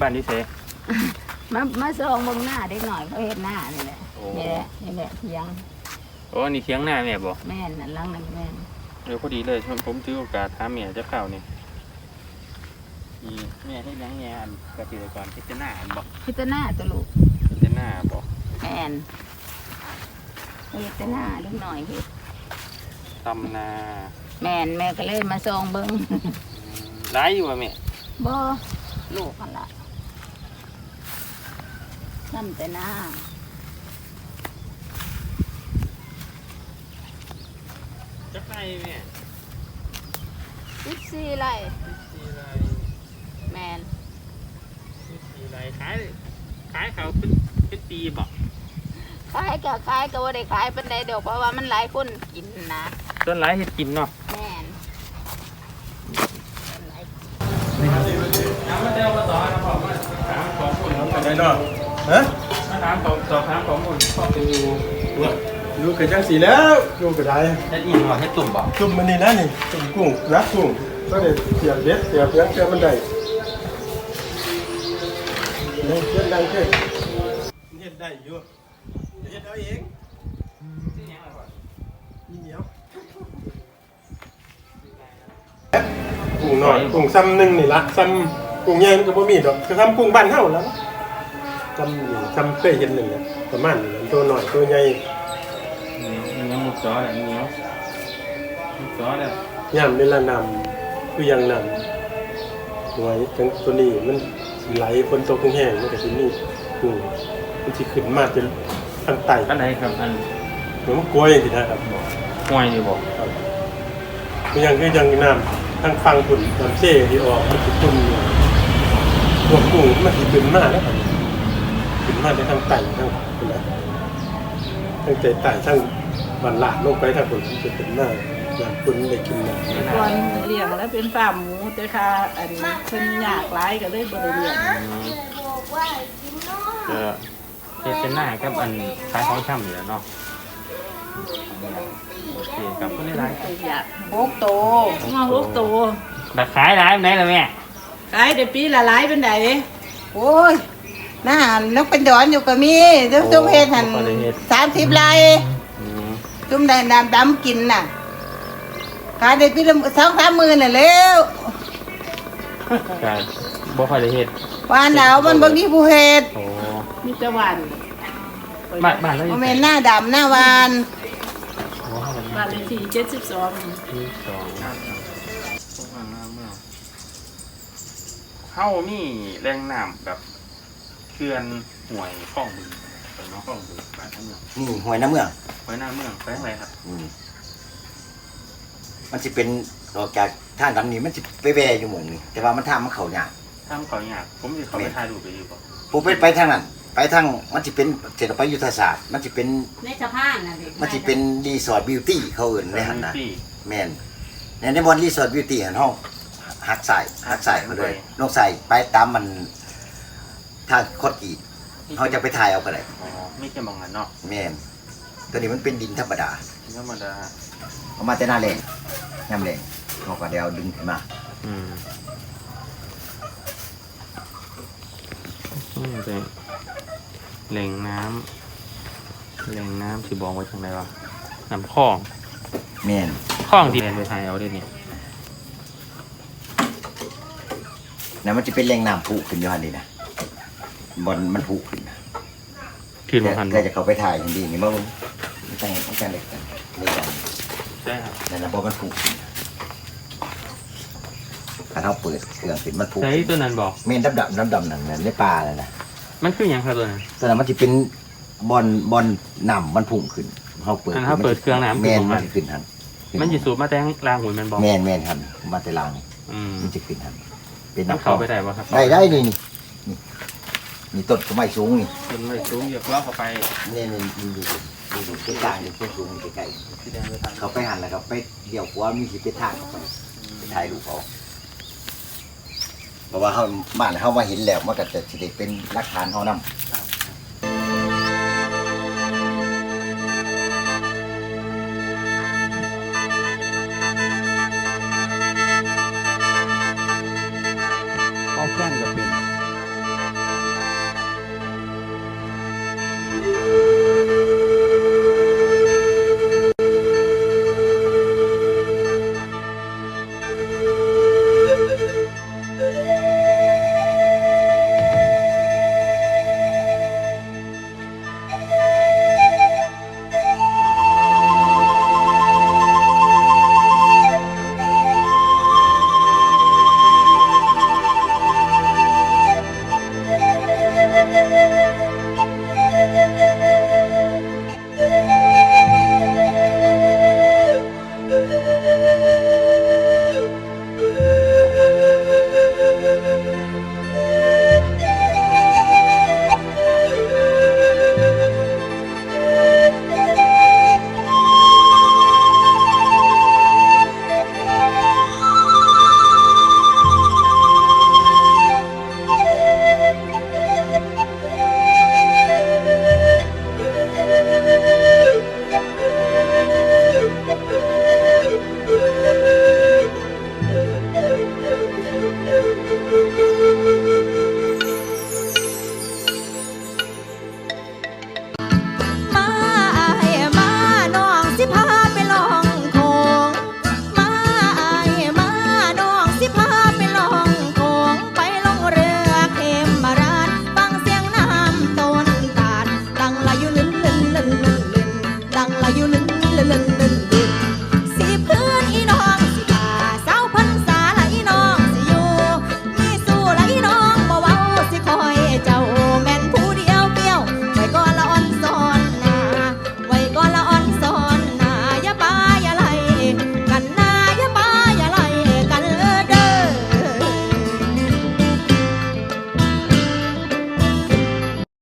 บ้านที่เสมามาส่องเบิ่งหน้าเด็กหน่อยเขาเฮ็ดหน้านี่แหละโอ้นี่แหละนี่แหละเถียงโอ้อันนี่เคียงหน้าแม่บ่แม่นนั่นหลังนั่นแม่นเออพอดีเลยผมผมถือโอกาสถามแม่จะเข้านี่อีแม่ให้ยังแง่อันเกษตรกรพิจารณาอันบอกพิจารณาตัวลูกพิจารณาบอกแม่นเฮ็ดแต่หน้าเด็กหน่อยเฮ็ดตำนาแม่นแม่ก็เลยมาส่องเบิ่งอืมร้ายอยู่ว่ะแม่บ่ ลูกมันละทำแต่หน้าจักไรแม่สิบสี่ไร่สี่ไรแม่นสี่ไรขายขายเขาเป็นเป็นปีบอกขายก็ขายก็บ่ได้ขายปานใดดอกเพราะว่ามันหลายคนกินนะต้นไรเห็ดกินเนาะ แม่นหลาย ถามมาเจ้ามาต่อนะพ่อมาถามข องคุณไปเนาะฮะมาถามของสอบถามของคุณพ่อเป็นอยู่อยู่กับจังสีแล้วอยู่กับได้เฮ็ดอีหรอเฮ็ดตุ่มบอกจุ่มมันนี่นะนี่จุ่มกุ้งรักกุ้งก็ได้เสียบเบ็ดเสียบเสียบเสียบมันได้เนี่ยเฮ็ดได้เฮ็ดเฮ็ดได้อยู่เฮ็ดเอาเองนี่เหนียวกุ้งน้อยกุ้งซ้ำหนึ่งนี่ละซ้ำกุ้งใหญ่มันก็บ่มีดอกก็ซ้ำกุ้งบ้านเฮาแล้ว ซ้ำนี่ซ้ำเคยเห็นหนึ่งเนี่ยประมาณนี้ตัวน้อยตัวใหญ่เนื้อหมูจ้อแหละเนื้อหมูจ้อแหละย่ำเวลานำคือยังนำหน่วยทั้งตัวนี้มันไหลฝนตกแห้งๆมันก็สิมีอืมมันสิขึ้นมาจะทางไตอันไหนครับอันเหมือนมันกล้วยสินะครับห้วยนี่บอกครับมันยังคือยังน้ำทางฟังฝุ่นน้ำเช่ที่ออกมันสิตุ่มอยู่รวมกุ้งมันสิขึ้นมาแล้วครับ ขึ้นมาในทางไตทางฝุ่นนะทางใจไตทางบันลาดลงไปทางฝุ่นมันจะขึ้นมาน้ำฝุ่นได้กินน้ำก่อนเลี้ยงแล้วเป็นฟาร์มหมูแต่ค่ะอันเพิ่นยากหลายก็เลยบ่ได้เลี้ยงเออเฮ็ดเป็นหน้ากับอันขายของช่ำอยู่แล้วเนาะโอเคกับคนหลายๆไปอยากหกโตมาหกโตแต่ขายหลายไหนล่ะแม่ขายได้ปีละหลายเป็นไดโอ้ย น่านกเป็นดอนอยู่ก็มีจุ่มจุ่มเฮ็ดหันสามสิบไร่อืมจุ่มได้น้ำดำกินน่ะขายได้ปีละสองสามหมื่นน่ะแล้วก็บ่ค่อยได้เฮ็ดวานดาวมันบางทีผู้เฮ็ดโอ้มีแต่วันบ้านบ้านเราอยู่โมเมนหน้าดำหน้าวาน โอ้เขาเป็นบ้านเลขที่เจ็ดสิบสองที่สองพวกมันน้ำเมืองเฮามีแรงน้ำแบบเขื่อนห่วยคลองบึงเป็นเนาะคลองบึงบ้านทั้งเมืองนี่หวยน้ำเมืองไว้หน้าเมืองไปทางไหนครับอืมมันจะเป็นออกจากทางดำนี้มันจะไปแวอยู่หมองนี่แต่ว่ามันทางมันเขายากถ้ามเขาอยากผมสิเขาไปถ่ายรูปไปอยู่บ่ผมไปไปทางนั้นไปทางมันจะเป็นเสร็จไปยุทธศาสตร์มันจะเป็นในสะพานน่ะเด็กมันจะเป็นรีสอร์ทบิวตี้เขาเอื่นเลยหันนะพี่แมนในในบอลรีสอร์ทบิวตี้หันห้องหักใส่หักใส่มาเลยลงใส่ไปตามมัน ทางคดกีดเขาจะไปถ่ายเอาก็ได้อ๋อไม่แค่มองกันเนาะแมนตัวนี้มันเป็นดินธรรมดาธรรมดาเอามาแต่หน้าแรงย่ำแรงเขาก็เดี๋ยวดึงขึ้นมาอืมอืมเป็นแหล่งน้ำแหล่งน้ำสิบอกไว้ทางไหนวะน้ำคลองแมนคลองที่เรียนไปถ่ายเอาได้เนี่ยนะมันจะเป็นแรงน้ำผุขึ้นอยู่หันนี่นะ บอลมันผุขึ้นนะคืนมาพันแต่จะเขาไปถ่ายอย่างดีนี่มั้งไม่ใช่ไม่ใช่เล็กกันเล็กกันใช่ครับนั่นนะบอลมันผุขึ้นถ้าเขาเปิดเครื่องขึ้นมันผุใช้ตัวนั้นบอกเมนดำดำดำดำนั่นน่ะในป่าเลยนะมันคืออย่างครับตัวนั้นตอนนั้นมันจะเป็นบอลบอลน้ำมันพุ่งขึ้นเขาเปิดอันเขาเปิดเครื่องน้ำแมนขึ้นมามันจะขึ้นหันมันจะสูบมาแต่งรางหุ่นมันบอกแมนแมนครับมาแต่ลางอืมมันจะขึ้นหันเป็นมันน้ำเข้าไปได้ป่ะครับได้ได้นี่นี่นี่ นี่ต้นก็ไม่สูงนี่มันไม่สูงเหยียบล้อเข้าไปนี่นี่นี่ดูดูดูใกล้ๆนี่ต้นสูงนี่ใกล้ๆที่แดงไปทางเขาไปหันแล้วก็ไปเดี่ยวขวามีสิไปทางเข้าไปไปถ่ายรูปเขาเพราะว่าเขาบ้านเขามาเห็นแล้วมันก็จะสิได้เป็นหลักฐานเขานำ